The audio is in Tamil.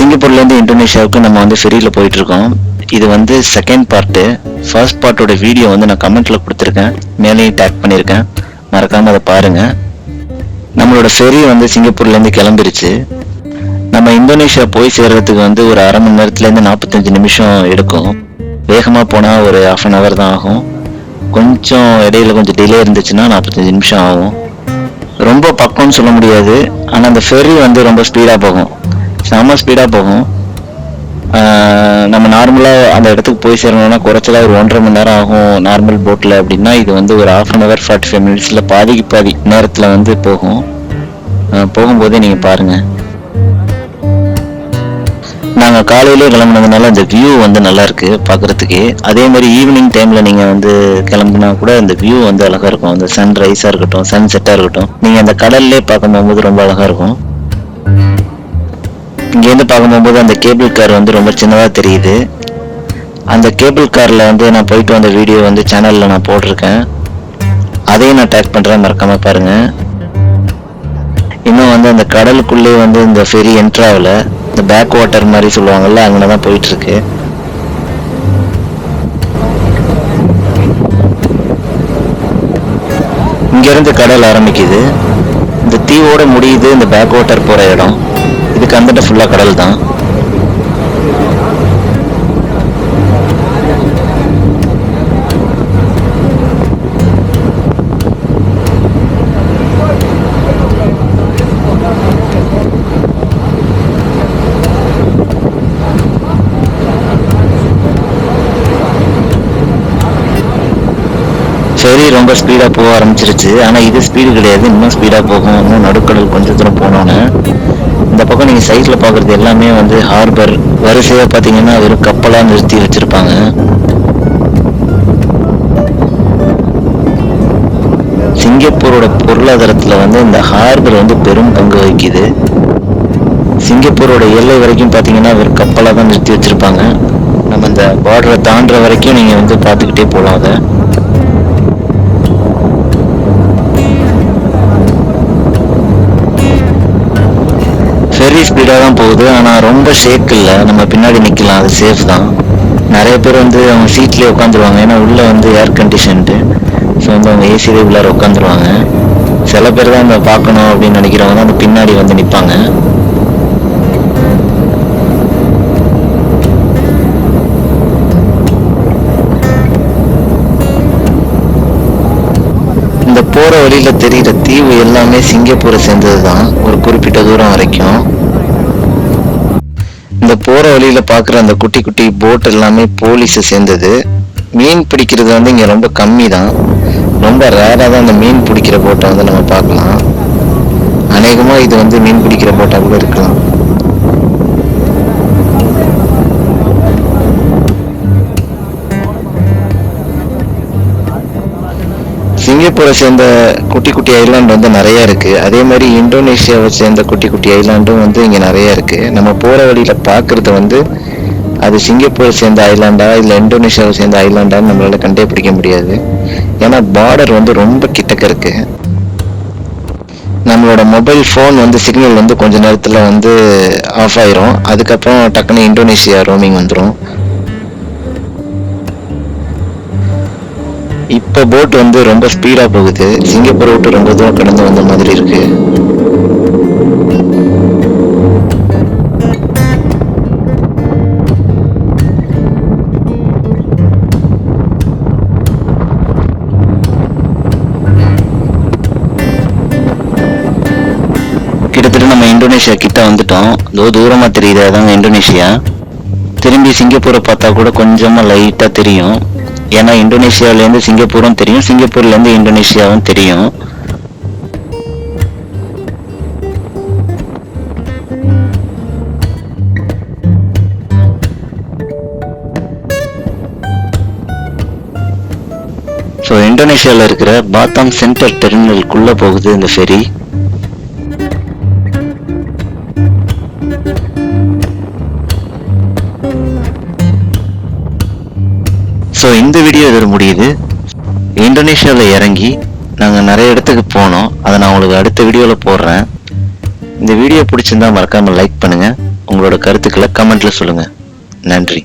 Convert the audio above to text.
சிங்கப்பூர்லேருந்து இந்தோனேஷியாவுக்கு நம்ம வந்து ஃபெரியில் போயிட்டுருக்கோம். இது வந்து செகண்ட் பார்ட்டு ஃபர்ஸ்ட் பார்ட்டோட வீடியோ வந்து நான் கமெண்ட்டில் கொடுத்துருக்கேன். மேலேயும் டேக் பண்ணியிருக்கேன். மறக்காமல் அதை பாருங்கள் நம்மளோட ஃபெரி வந்து சிங்கப்பூர்லேருந்து கிளம்பிருச்சு. நம்ம இந்தோனேஷியா போய் சேர்றதுக்கு வந்து ஒரு அரை மணி நேரத்துலேருந்து நாற்பத்தஞ்சு நிமிஷம் எடுக்கும். வேகமாக போனால் ஒரு ஹாஃப் அன் ஹவர் தான் ஆகும். கொஞ்சம் இடையில கொஞ்சம் டிலே இருந்துச்சுன்னா நாற்பத்தஞ்சு நிமிஷம் ஆகும். ரொம்ப பக்கம்னு சொல்ல முடியாது. ஆனால் அந்த ஃபெரி வந்து ரொம்ப ஸ்பீடாக போகும். செம ஸ்பீடாக போகும். நம்ம நார்மலாக அந்த இடத்துக்கு போய் சேரணும்னா குறைச்சலாக ஒரு ஒன்றரை மணி நேரம் ஆகும் நார்மல் போட்டில் அப்படின்னா இது வந்து ஒரு half an hour forty five மினிட்ஸில் பாதிக்கு பாதி நேரத்தில் வந்து போகும். போகும்போதே நீங்கள் பாருங்கள் நாங்கள் காலையிலே கிளம்புனதுனால அந்த வியூ வந்து நல்லா இருக்கு பார்க்கறதுக்கு அதே மாதிரி ஈவினிங் டைமில் நீங்கள் வந்து கிளம்புனா கூட அந்த வியூ வந்து அழகாக இருக்கும். அந்த சன் ரைஸாக இருக்கட்டும் சன் செட்டாக இருக்கட்டும். நீங்கள் அந்த கடல்லே பார்க்கும் போது ரொம்ப அழகாக இருக்கும். இங்கேருந்து பார்க்கும் போகும்போது அந்த கேபிள் கார் வந்து ரொம்ப சின்னதாக தெரியுது. அந்த கேபிள் காரில் வந்து நான் போயிட்டு வந்த வீடியோ வந்து சேனலில் நான் போட்டிருக்கேன். அதையும் நான் டேக் பண்ணுறேன் மறக்காமல் பாருங்கள் இன்னும் வந்து அந்த கடலுக்குள்ளே வந்து இந்த ஃபெரி என்ட்ராவில் இந்த பேக் வாட்டர் மாதிரி சொல்லுவாங்கள்ல அங்கே தான் போயிட்டுருக்கு. இங்கேருந்து கடல் ஆரம்பிக்குது. இந்த தீவோட முடியுது இந்த பேக் வாட்டர் போகிற இடம். கிட்ட ஃபுல்லாக கடல் தான். சரி ரொம்ப ஸ்பீடாக போக ஆரம்பிச்சிருச்சு. ஆனால் இது ஸ்பீடு கிடையாது. இன்னும் ஸ்பீடாக போகும். இன்னும் நடுக்கடல் கொஞ்சம் தூரம் போனோன்னு. இந்த பக்கம் நீங்கள் சைட்ல பார்க்குறது எல்லாமே வந்து ஹார்பர் வரிசையாக பார்த்தீங்கன்னா வெறும் கப்பலாக நிறுத்தி வச்சுருப்பாங்க. சிங்கப்பூரோட பொருளாதாரத்தில் வந்து இந்த ஹார்பர் வந்து பெரும் பங்கு வகிக்குது. சிங்கப்பூரோட எல்லை வரைக்கும் பார்த்தீங்கன்னா வெறும் கப்பலாக தான் நிறுத்தி வச்சுருப்பாங்க. நம்ம இந்த பார்டரை தாண்டுற வரைக்கும் நீங்கள் வந்து பார்த்துக்கிட்டே போகலாம் அதை. ஃபெரி ஸ்பீடாக தான் போகுது. ஆனால் ரொம்ப ஷேக் இல்லை. நம்ம பின்னாடி நிற்கலாம் அது சேஃப் தான். நிறைய பேர் வந்து அவங்க சீட்லேயே உட்காந்துருவாங்க ஏன்னா உள்ளே வந்து ஏர் கண்டிஷன்ட்டு ஸோ வந்து அவங்க ஏசிலே உள்ளார உட்காந்துருவாங்க சில பேர் தான் இந்த பார்க்கணும் அப்படின்னு நினைக்கிறவங்க தான் அந்த பின்னாடி வந்து நிற்பாங்க இந்த போகிற வழியில் தெரிகிற தீவு எல்லாமே சிங்கப்பூரை சேர்ந்தது தான் ஒரு குறிப்பிட்ட தூரம் வரைக்கும். அந்த போகிற வழியில் பார்க்குற அந்த குட்டி குட்டி போட் எல்லாமே போலீஸை சேர்ந்தது. மீன் பிடிக்கிறது வந்து இங்கே ரொம்ப கம்மி தான் ரொம்ப ரேராக தான் அந்த மீன் பிடிக்கிற போட்டை வந்து நம்ம பார்க்கலாம். அநேகமாக இது வந்து மீன் பிடிக்கிற போட்டாக கூட இருக்கலாம். சிங்கப்பூரை சேர்ந்த குட்டி குட்டி ஐலாண்டு வந்து நிறைய இருக்குது அதே மாதிரி இந்தோனேஷியாவை சேர்ந்த குட்டி குட்டி ஐலாண்டும் வந்து இங்கே நிறைய இருக்குது நம்ம போகிற வழியில் பார்க்குறது வந்து அது சிங்கப்பூரை சேர்ந்த ஐலாண்டா இல்லை இந்தோனேஷியாவை சேர்ந்த ஐலாண்டான்னு நம்மளால் கண்டே பிடிக்க முடியாது. ஏன்னா பார்டர் வந்து ரொம்ப கிட்டக்க இருக்கு. நம்மளோட மொபைல் ஃபோன் வந்து சிக்னல் வந்து கொஞ்ச நேரத்தில் வந்து ஆஃப் ஆயிரும். அதுக்கப்புறம் டக்குன்னு இந்தோனேஷியா ரோமிங் வந்துடும் இப்போ போட் வந்து ரொம்ப ஸ்பீடாக போகுது. சிங்கப்பூர் விட்டு ரொம்ப தூரம் கடந்து வந்த மாதிரி இருக்கு. கிட்டத்தட்ட நம்ம இந்தோனேஷியா கிட்ட வந்துட்டோம். இதோ தூரமா தெரியுது அதாங்க இந்தோனேஷியா. திரும்பி சிங்கப்பூரை பார்த்தா கூட கொஞ்சமா லைட்டா தெரியும். ஏன்னா இந்தோனேஷியாவிலேருந்து சிங்கப்பூரும் தெரியும் சிங்கப்பூர்லேருந்து இந்தோனேஷியாவும் தெரியும். ஸோ இந்தோனேஷியாவில் இருக்கிற பாத்தாம் சென்டர் டெர்மினலுக்குள்ளே போகுது இந்த ஃபெரி ஸோ இந்த வீடியோ இதில் முடியுது. இந்தோனேஷியாவில் இறங்கி நாங்கள் நிறைய இடத்துக்கு போனோம். அதை நான் உங்களுக்கு அடுத்த வீடியோவில் போடுறேன். இந்த வீடியோ பிடிச்சிருந்தா மறக்காமல் லைக் பண்ணுங்கள் உங்களோட கருத்துக்களை கமெண்ட்டில் சொல்லுங்கள் நன்றி.